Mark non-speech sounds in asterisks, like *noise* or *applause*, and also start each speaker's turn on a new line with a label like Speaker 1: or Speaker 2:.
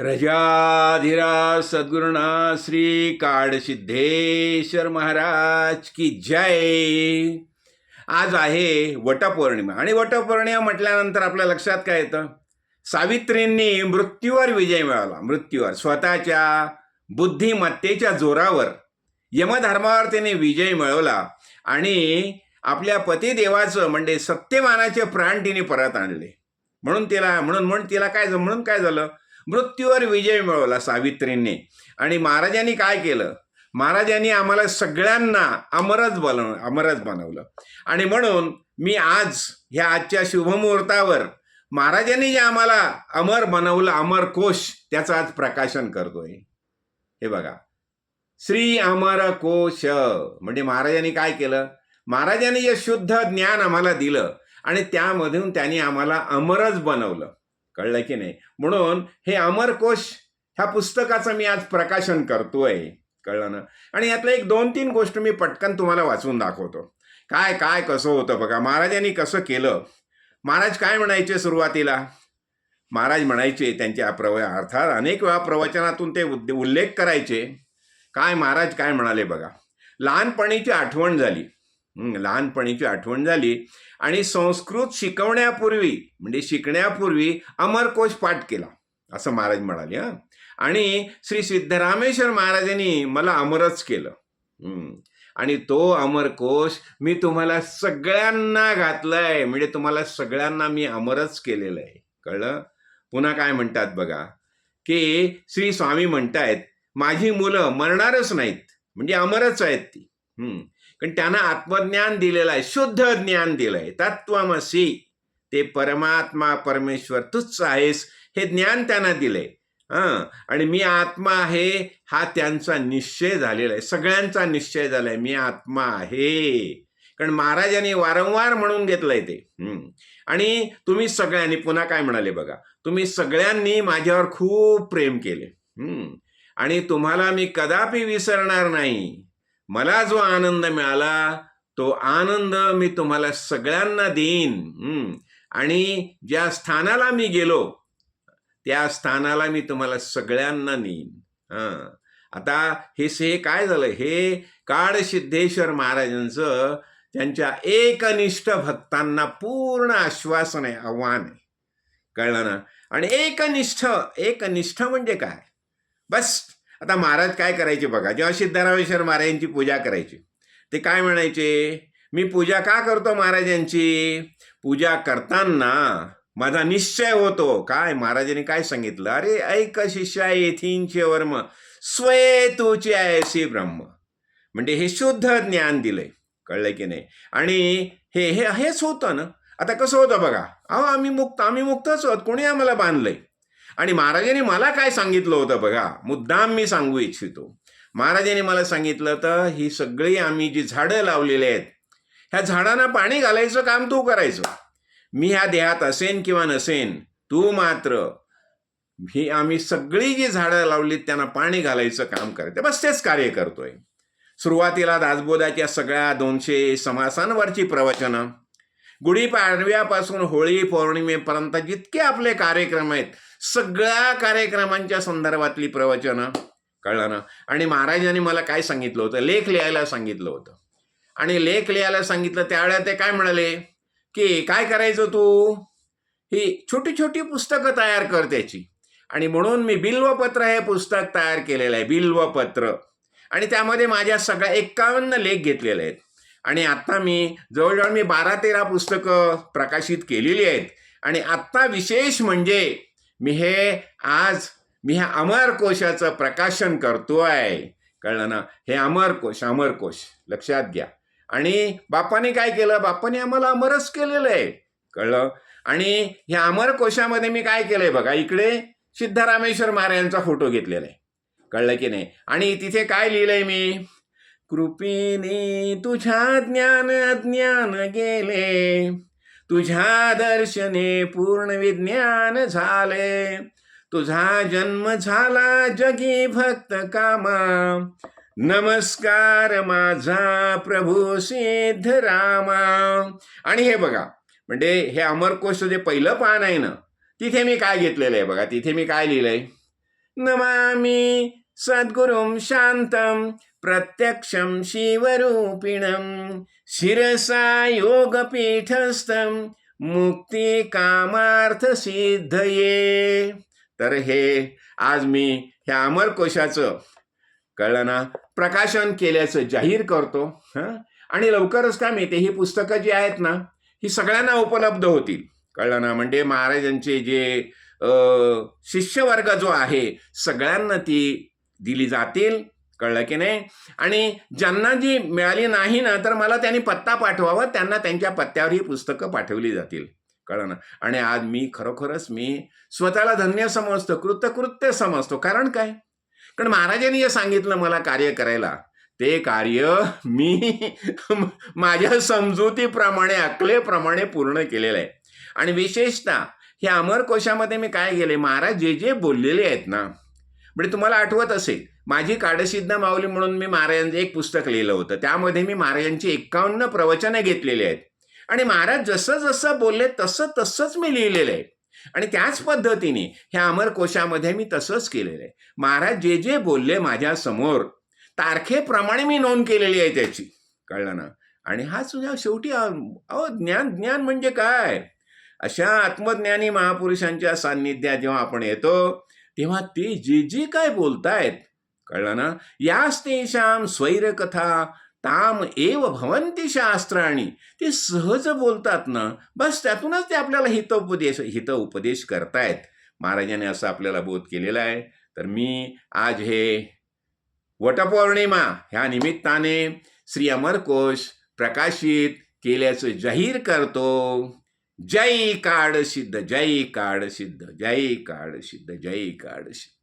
Speaker 1: रजाधिराज सद्गुरुनाथ श्री काडसिद्धेश्वर महाराज की जय. आज आहे वटपौर्णिमा आणि वटपौर्णिमा म्हटल्यानंतर आपल्या लक्षात काय येतं? सावित्रींनी मृत्यूवर विजय मिळवला. मृत्यूवर. स्वतःच्या बुद्धिमत्तेच्या जोरावर यमधर्मावर तिने विजय मिळवला आणि आपल्या पतिदेवाचं म्हणजे सत्यमानाचे प्राण तिने परत आणले. म्हणून तिला म्हणून म्हणून तिला काय झालं- म्हणून काय झालं? मृत्यूवर विजय मिळवला सावित्रींनी. आणि महाराजांनी काय केलं? महाराजांनी आम्हाला सगळ्यांना अमरच बनव अमरच बनवलं. आणि म्हणून मी आज ह्या आजच्या शुभमुहूर्तावर महाराजांनी जे आम्हाला अमर बनवलं अमर कोश त्याचं आज प्रकाशन करतोय. हे बघा. श्री अमर कोश. म्हणजे महाराजांनी काय केलं? महाराजांनी जे शुद्ध ज्ञान आम्हाला दिलं आणि त्यामधून त्यांनी आम्हाला अमरच बनवलं. कळलं की नाही? म्हणून हे अमरकोश ह्या पुस्तकाचं मी आज प्रकाशन करतोय. कळलं ना? आणि यातलं एक दोन तीन गोष्ट मी पटकन तुम्हाला वाचून दाखवतो. काय काय कसं होतं बघा? महाराजांनी कसं केलं? महाराज काय म्हणायचे सुरुवातीला? महाराज म्हणायचे त्यांच्या प्रव अर्थात अनेक वेळा प्रवचनातून ते उद्दे उल्लेख करायचे. काय महाराज काय म्हणाले बघा? लहानपणीची आठवण झाली. लहानपणीची आठवण झाली. आणि संस्कृत शिकवण्यापूर्वी म्हणजे शिकण्यापूर्वी अमरकोश पाठ केला असं महाराज म्हणाले हां. आणि श्री सिद्धरामेश्वर महाराजांनी मला अमरच केलं आणि तो अमरकोश मी तुम्हाला सगळ्यांना घातलाय म्हणजे तुम्हाला सगळ्यांना मी अमरच केलेलं आहे. कळलं? पुन्हा काय म्हणतात बघा की श्री स्वामी म्हणतायत माझी मुलं मरणारच नाहीत म्हणजे अमरच आहेत ती. कारण त्यांना आत्मज्ञान दिलेलं आहे शुद्ध ज्ञान दिलंय. तत्वमसी ते परमात्मा परमेश्वर तूच आहेस हे ज्ञान त्यांना दिलंय. हां? आणि मी आत्मा आहे हा त्यांचा निश्चय झालेला आहे. सगळ्यांचा निश्चय झालाय मी आत्मा आहे. कारण महाराजांनी वारंवार म्हणून घेतलंय ते. आणि तुम्ही सगळ्यांनी पुन्हा काय म्हणाले बघा? तुम्ही सगळ्यांनी माझ्यावर खूप प्रेम केले. आणि तुम्हाला मी कदापि विसरणार नाही. मला जो आनंद मिळाला तो आनंद मी तुम्हाला सगळ्यांना देईन. आणि ज्या स्थानाला मी गेलो त्या स्थानाला मी तुम्हाला सगळ्यांना नेईन. आता हे से काय झालं? हे काळसिद्धेश्वर महाराजांचं त्यांच्या एकनिष्ठ भक्तांना पूर्ण आश्वासन आहे आव्हान आहे. कळलं ना? आणि एकनिष्ठ एकनिष्ठ म्हणजे काय? बस आता महाराज काय करायचे बघा जेव्हा सिद्धरामेश्वर महाराजांची पूजा करायची ते काय म्हणायचे? मी पूजा का करतो महाराजांची? पूजा करताना माझा निश्चय होतो. काय? महाराजांनी काय सांगितलं? अरे ऐक शिष्या येथींचे वर्म स्वये तुचे ऐसी ब्रह्म. म्हणजे हे शुद्ध ज्ञान दिलंय. कळलं की नाही? आणि हे हे हेच होतं ना? आता कसं होतं बघा? अहो आम्ही मुक्त आम्ही मुक्तच आहोत. कोणी आम्हाला बांधलंय? आणि महाराजांनी मला काय सांगितलं होतं बघा? मुद्दाम मी सांगू इच्छितो. महाराजांनी मला सांगितलं तर ही सगळी आम्ही जी झाडं लावलेली आहेत ह्या झाडांना पाणी घालायचं काम तू करायचं. मी ह्या देहात असेन किंवा नसेन तू मात्र ही आम्ही सगळी जी झाडं लावलीत त्यांना पाणी घालायचं काम करायचं बस तेच कार्य करतोय. सुरुवातीला दासबोधाच्या सगळ्या दोनशे समासांवरची प्रवचनं गुढीपाडव्यापासून होळी पौर्णिमेपर्यंत जितके आपले कार्यक्रम आहेत सगळ्या कार्यक्रमांच्या संदर्भातली प्रवचनं कळलं ना? आणि महाराजांनी मला काय सांगितलं होतं? लेख लिहायला सांगितलं होतं. आणि लेख लिहायला सांगितलं त्यावेळेला ते काय म्हणाले? की काय करायचं तू? ही छोटी छोटी पुस्तकं तयार कर त्याची. आणि म्हणून मी बिल्वपत्र हे पुस्तक तयार केलेलं आहे बिल्वपत्र. आणि त्यामध्ये माझ्या सगळ्या एक्कावन्न लेख घेतलेले आहेत. आणि आत्ता मी जवळजवळ मी बारा तेरा पुस्तकं प्रकाशित केलेली आहेत. आणि आत्ता विशेष म्हणजे मी हे आज मी ह्या अमरकोशाचं प्रकाशन करतोय. कळलं ना? हे अमरकोश अमरकोश लक्षात घ्या. आणि बापाने काय केलं? बापाने आम्हाला अमरच केलेलं आहे. कळलं? आणि ह्या अमरकोशामध्ये मी काय केलंय बघा? इकडे सिद्धरामेश्वर महाराजांचा फोटो घेतलेला आहे. कळलं की नाही? आणि तिथे काय लिहिलंय मी? कृपेने तुझ्या ज्ञान ज्ञान गेले. तुझ्या दर्शने पूर्ण विज्ञान झाले. तुझा जन्म झाला जगी भक्त कामा. नमस्कार माझा प्रभू सिद्ध रामा. आणि हे बघा म्हणजे हे अमरकोशचं जे पहिलं पान आहे ना तिथे मी काय घेतलेलं आहे बघा तिथे मी काय लिहिलंय? नमामी सद्गुरुं शान्तं प्रत्यक्षं शिवरूपिणं शिरसा योगपीठस्थं मुक्तिकामार्थसिद्धये तर हे आज मी ह्या अमरकोशाचं कळलं ना प्रकाशन केल्याचं जाहीर करतो हं? आणि लवकरच काय माहिती ही पुस्तकं जी आहेत ना ही सगळ्यांना उपलब्ध होतील. कळलं ना? म्हणजे महाराजांचे जे शिष्यवर्ग जो आहे सगळ्यांना ती दिली जातील कळलं की नाही? आणि ज्यांना जी मिळाली नाही ना तर मला त्यांनी पत्ता पाठवावा त्यांना त्यांच्या पत्त्यावर ही पुस्तकं पाठवली जातील. कळलं ना? आणि आज मी खरोखरच मी स्वतःला धन्य समजतो कृतकृत्य समजतो. कारण काय? कारण महाराजांनी जे सांगितलं मला कार्य करायला. ते कार्य मी *laughs* माझ्या समजुतीप्रमाणे अकलेप्रमाणे पूर्ण केलेलं आहे. आणि विशेषतः ह्या अमरकोशामध्ये मी काय केले महाराज जे जे बोललेले आहेत ना म्हणजे तुम्हाला आठवत असेल माझी काडसिद्ध माऊली म्हणून मी महाराजांचं एक पुस्तक लिहिलं होतं. त्यामध्ये मी महाराजांची एक्कावन्न प्रवचनं घेतलेली आहेत. आणि महाराज जसं जसं बोलले तसं तसंच मी लिहिलेलं आहे. आणि त्याच पद्धतीने ह्या अमरकोशामध्ये मी तसंच केलेलं आहे. महाराज जे जे बोलले माझ्यासमोर तारखेप्रमाणे मी नोंद केलेली आहे त्याची. कळलं ना? आणि हा सुद्धा शेवटी अहो ज्ञान ज्ञान म्हणजे काय? अशा आत्मज्ञानी महापुरुषांच्या सान्निध्यात जेव्हा आपण येतो तेव्हा ते जे जे काय बोलतायत कळलं ना? याच तेषाम स्वैरकथा ताम एव भवंती शास्त्राणी. ते सहज बोलतात ना? बस त्यातूनच ते आपल्याला हितोपदेश हित उपदेश करतायत. महाराजांनी असं आपल्याला बोध केलेला आहे. तर मी आज हे वटपौर्णिमा ह्या निमित्ताने श्री अमरकोश प्रकाशित केल्याचं जाहीर करतो. जय काड सिद्ध जय काड सिद्ध जय काड सिद्ध जय काड सिद्ध